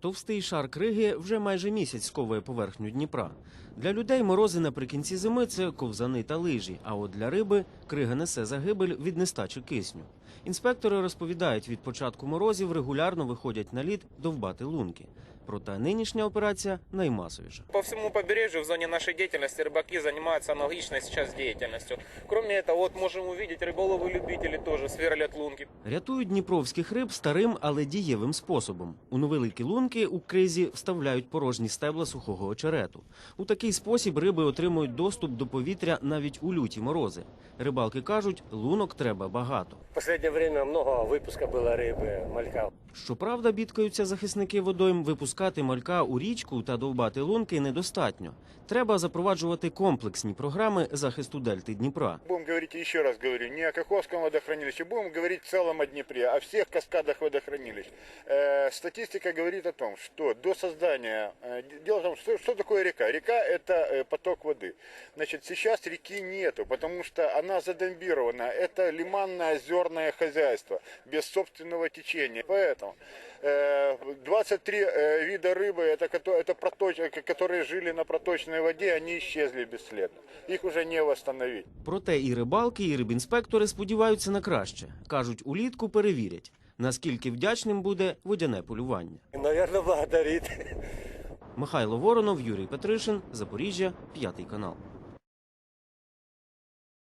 Товстий шар криги вже майже місяць сковує поверхню Дніпра. Для людей морози наприкінці зими це ковзани та лижі. А от для риби крига несе загибель від нестачі кисню. Інспектори розповідають, від початку морозів регулярно виходять на лід довбати лунки Проте нинішня операція наймасовіша. По всему побережью в зоне нашей деятельности рыбаки занимаются аналогичной сейчас деятельностью. Кроме этого, вот можем увидеть, рыболовы-любители тоже сверлят лунки. Рятують дніпровських риб старим, але дієвим способом. У невеликі лунки у кризі вставляють порожні стебла сухого очерету. У такий спосіб риби отримують доступ до повітря навіть у люті морози. Рибалки кажуть, лунок треба багато. В последнее время много выпуска было рыбы, малька. Щоправда, бідкаються захисники водойм, випускати малька у річку та довбати лунки недостатньо. Треба запроваджувати комплексні програми захисту дельти Дніпра. Будем говорить, еще раз говорю, не о Каховском водохранилище, будем говорить в целом о Днепре, о всех каскадах водохранилищ. Э, статистика говорит о том, что до создания... э, дело в том, что, что такое река? Река – это э, поток воды. Значит, сейчас реки нету, потому что она задомбирована. Это лиманно-озерное хозяйство без собственного течения. Поэтому э, 23 э, вида рыбы, это, кото- это проточ- э, которые жили на проточной воде, они исчезли бесследно. Их уже не восстановить. Проте і рибалки, і рибінспектори сподіваються на краще. кажуть, улітку перевірять, наскільки вдячним буде водяне полювання. Наверное, благодарит. Михайло Воронов, Юрій Петришин, Запоріжжя, п'ятий канал.